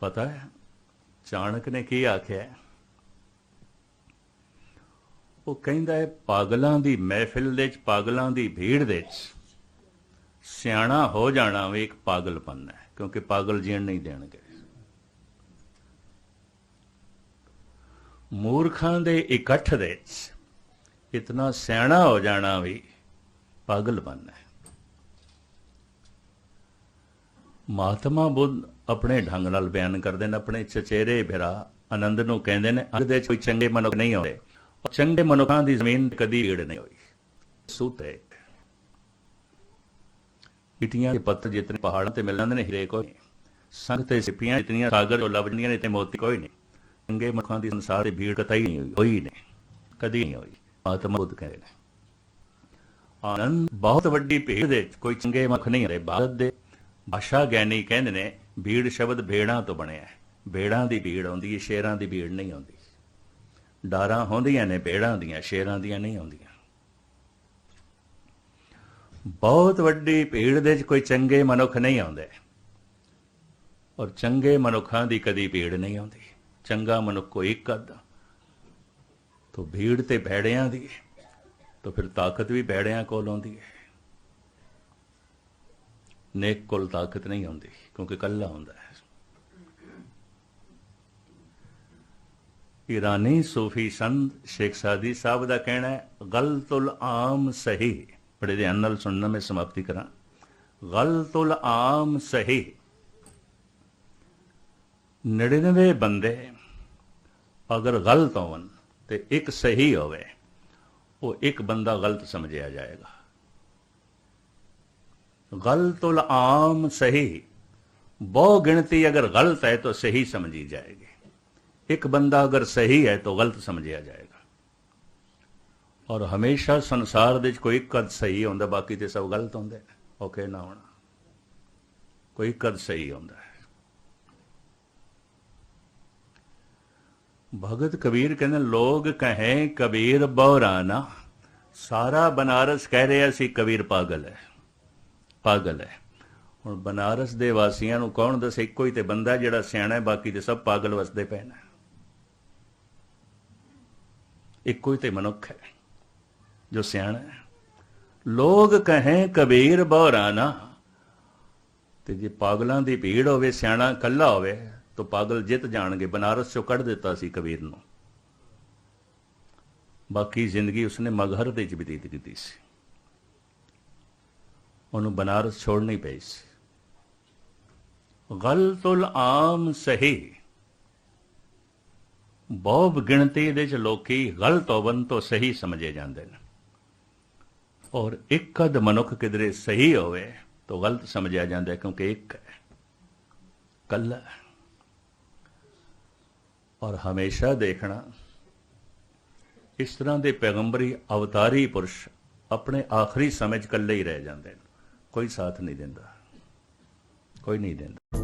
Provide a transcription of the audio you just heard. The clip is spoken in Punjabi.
ਪਤਾ ਹੈ? ਚਾਣਕ ਨੇ ਕੀ ਆਖਿਆ ਉਹ ਕਹਿੰਦਾ ਹੈ, ਪਾਗਲਾਂ ਦੀ ਮਹਿਫਿਲ ਦੇ ਵਿੱਚ, ਪਾਗਲਾਂ ਦੀ ਭੀੜ ਦੇ ਵਿੱਚ। ਸਿਆਣਾ ਹੋ ਜਾਣਾ ਵੀ ਇੱਕ ਪਾਗਲਪਨ ਹੈ, ਕਿਉਂਕਿ ਪਾਗਲ ਜੀਣ ਨਹੀਂ ਦੇਣਗੇ। ਮੂਰਖਾਂ ਦੇ ਇਕੱਠ ਦੇ ਵਿੱਚ ਇਤਨਾ ਸਿਆਣਾ ਹੋ ਜਾਣਾ ਵੀ ਪਾਗਲਪਨ ਹੈ। ਮਹਾਤਮਾ ਬੁੱਧ ਆਪਣੇ ਢੰਗ ਨਾਲ ਬਿਆਨ ਕਰਦੇ ਨੇ ਆਪਣੇ ਚਚੇਰੇ ਭਰਾ ਆਨੰਦ ਨੂੰ ਕਹਿੰਦੇ ਨੇ, ਅੰਗ ਦੇ ਕੋਈ ਚੰਗੇ ਮਨੁੱਖ ਨਹੀਂ ਆਉਂਦੇ। ਔਰ ਚੰਗੇ ਮਨੁੱਖਾਂ ਦੀ ਜ਼ਮੀਨ ਕਦੀ ਢੀੜ ਨਹੀਂ ਹੋਈ। ਸੂਤੇ ਇਟੀਆਂ ਦੇ ਪੱਤਰ ਜਿਤਨੇ ਪਹਾੜਾਂ ਤੇ ਮਿਲ ਜਾਂਦੇ ਨੇ, ਹੀਰੇ ਕੋਈ ਨਹੀਂ। ਸੰਗ ਤੇ ਸਿੱਪੀਆਂ ਇਤਨੀਆਂ ਸਾਗਰ ਤੋਂ ਲੱਭ ਨੇ, ਤੇ ਮੋਤੀ ਕੋਈ ਨਹੀਂ। ਚੰਗੇ ਮਨੁੱਖਾਂ ਦੀ ਸੰਸਾਰ ਦੀ ਭੀੜ ਕਤਈ ਨਹੀਂ ਹੋਈ ਹੋਈ ਨਹੀਂ, ਕਦੀ ਨਹੀਂ ਹੋਈ। ਮਹਾਤਮਾ ਬੁੱਧ ਕਹਿੰਦੇ ਨੇ। ਆਨੰਦ ਬਹੁਤ ਵੱਡੀ ਭੀੜ ਦੇ ਕੋਈ ਚੰਗੇ ਮਨੁੱਖ ਨਹੀਂ ਰਹੇ ਭਾਰਤ ਦੇ ਭਾਸ਼ਾ ਗਿਆਨੀ ਕਹਿੰਦੇ ਨੇ ਭੀੜ ਸ਼ਬਦ ਭੇੜਾਂ ਤੋਂ ਬਣਿਆ ਹੈ। ਭੇੜਾਂ ਦੀ ਭੀੜ ਆਉਂਦੀ ਹੈ ਸ਼ੇਰਾਂ ਦੀ ਭੀੜ ਨਹੀਂ ਆਉਂਦੀ। ਡਾਰਾਂ ਹੁੰਦੀਆਂ ਨੇ, ਭੇੜਾਂ ਦੀਆਂ, ਸ਼ੇਰਾਂ ਦੀਆਂ ਨਹੀਂ ਆਉਂਦੀਆਂ। ਬਹੁਤ ਵੱਡੀ ਭੀੜ ਦੇ ਵਿੱਚ ਕੋਈ ਚੰਗੇ ਮਨੁੱਖ ਨਹੀਂ ਆਉਂਦੇ। ਔਰ ਚੰਗੇ ਮਨੁੱਖਾਂ ਦੀ ਕਦੀ ਭੀੜ ਨਹੀਂ ਆਉਂਦੀ। ਚੰਗਾ ਮਨੁੱਖ ਕੋਈ ਇੱਕ ਅੱਧਾ ਤੋ ਭੀੜ ਤੇ ਭੇੜਿਆਂ ਦੀ ਤੋ ਫਿਰ ਤਾਕਤ ਵੀ ਭੇੜਿਆਂ ਕੋਲ ਆਉਂਦੀ ਹੈ ਨੇਕ ਕੋਲ ਤਾਕਤ ਨਹੀਂ ਆਉਂਦੀ, ਕਿਉਂਕਿ ਕੱਲਾ ਹੁੰਦਾ ਹੈ। ਈਰਾਨੀ ਸੂਫੀ ਸੰਤ ਸ਼ੇਖ ਸਾਦੀ ਸਾਹਿਬ ਦਾ ਕਹਿਣਾ ਹੈ ਗਲਤੁਲ ਆਮ ਸਹੀ। ਬੜੇ ਧਿਆਨ ਨਾਲ ਸੁਣਨਾ, ਮੈਂ ਸਮਾਪਤੀ ਕਰਾਂ। ਗਲਤੁਲ ਆਮ ਸਹੀ। 99 ਬੰਦੇ ਅਗਰ ਗਲਤ ਹੋਵਨ ਤੇ ਇੱਕ ਸਹੀ ਹੋਵੇ, ਉਹ ਇੱਕ ਬੰਦਾ ਗਲਤ ਸਮਝਿਆ ਜਾਏਗਾ। गलतुल आम सही बहु गिनती अगर गलत है तो सही समझी जाएगी एक बंदा अगर सही है तो गलत ਸਮਝਿਆ ਜਾਏਗਾ। ਔਰ ਹਮੇਸ਼ਾ ਸੰਸਾਰ ਦੇ ਵਿੱਚ ਕੋਈ ਕਦ ਸਹੀ ਹੁੰਦਾ, ਬਾਕੀ ਤੇ ਸਭ ਗਲਤ ਹੁੰਦੇ ਨੇ। ਓਕੇ ਨਾ ਹੋਣਾ। ਕੋਈ ਕਦ ਸਹੀ ਹੁੰਦਾ ਹੈ। ਭਗਤ ਕਬੀਰ ਕਹਿੰਦੇ ਲੋਗ ਕਹੇ ਕਬੀਰ ਬੌਰਾਨਾ ਸਾਰਾ ਬਨਾਰਸ ਕਹਿ ਰਿਹਾ ਸੀ, ਕਬੀਰ ਪਾਗਲ ਹੈ। ਪਾਗਲ ਹੈ। ਹੁਣ ਬਨਾਰਸ ਦੇ ਵਾਸੀਆਂ ਨੂੰ ਕੌਣ ਦੱਸੇ? ਇੱਕੋ ਹੀ ਤੇ ਬੰਦਾ ਜਿਹੜਾ ਸਿਆਣਾ ਹੈ, ਬਾਕੀ ਤੇ ਸਭ ਪਾਗਲ ਵਸਦੇ ਪਏ ਨੇ। ਇੱਕੋ ਹੀ ਤੇ ਮਨੁੱਖ ਹੈ, ਜੋ ਸਿਆਣਾ ਹੈ। ਲੋਗ ਕਹੇ ਕਬੀਰ ਬੌਰਾਨਾ ਤੇ ਜੇ ਪਾਗਲਾਂ ਦੀ ਭੀੜ ਹੋਵੇ, ਸਿਆਣਾ ਕੱਲਾ ਹੋਵੇ, ਤਾਂ ਪਾਗਲ ਜਿੱਤ ਜਾਣਗੇ। ਬਨਾਰਸ ਚੋਂ ਕੱਢ ਦਿੱਤਾ ਸੀ ਕਬੀਰ ਨੂੰ। ਬਾਕੀ ਜ਼ਿੰਦਗੀ ਉਸਨੇ ਮਗਹਰ ਦੇ ਵਿੱਚ ਬਤੀਤ ਕੀਤੀ ਸੀ। ਉਹਨੂੰ ਬਨਾਰਸ ਛੋੜਨੀ ਪਈ ਸੀ। ਗਲਤੁਲ ਆਮ ਸਹੀ। ਬਹੁ ਗਿਣਤੀ ਦੇ ਚ ਲੋਕੀ ਗਲਤ ਹੋਵਨ ਤੋਂ ਸਹੀ ਸਮਝੇ ਜਾਂਦੇ ਨੇ। ਔਰ ਇੱਕ ਅਦ ਮਨੁੱਖ ਕਿਧਰੇ ਸਹੀ ਹੋਵੇ ਤਾਂ ਗਲਤ ਸਮਝਿਆ ਜਾਂਦਾ ਕਿਉਂਕਿ ਇੱਕ ਹੈ। ਕੱਲਾ ਔਰ ਹਮੇਸ਼ਾ ਦੇਖਣਾ, ਇਸ ਤਰ੍ਹਾਂ ਦੇ ਪੈਗੰਬਰੀ ਅਵਤਾਰੀ ਪੁਰਸ਼ ਆਪਣੇ ਆਖਰੀ ਸਮੇਂ 'ਚ ਇਕੱਲੇ ਹੀ ਰਹਿ ਜਾਂਦੇ ਨੇ। ਕੋਈ ਸਾਥ ਨਹੀਂ ਦਿੰਦਾ। ਕੋਈ ਨਹੀਂ ਦਿੰਦਾ।